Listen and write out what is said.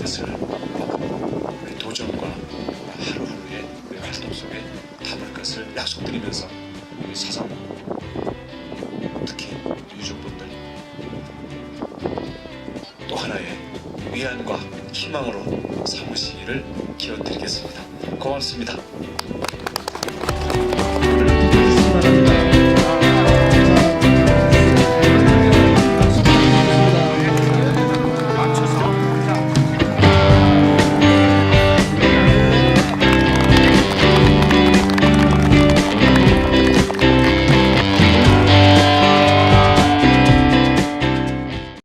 뜻을 우리 도전과 하루 후에 우리 활동 속에 담을 것을 약속드리면서 우리 사상 특히 유족분들 또 하나의 위안과 희망으로 사무시기를 기원드리겠습니다. 고맙습니다.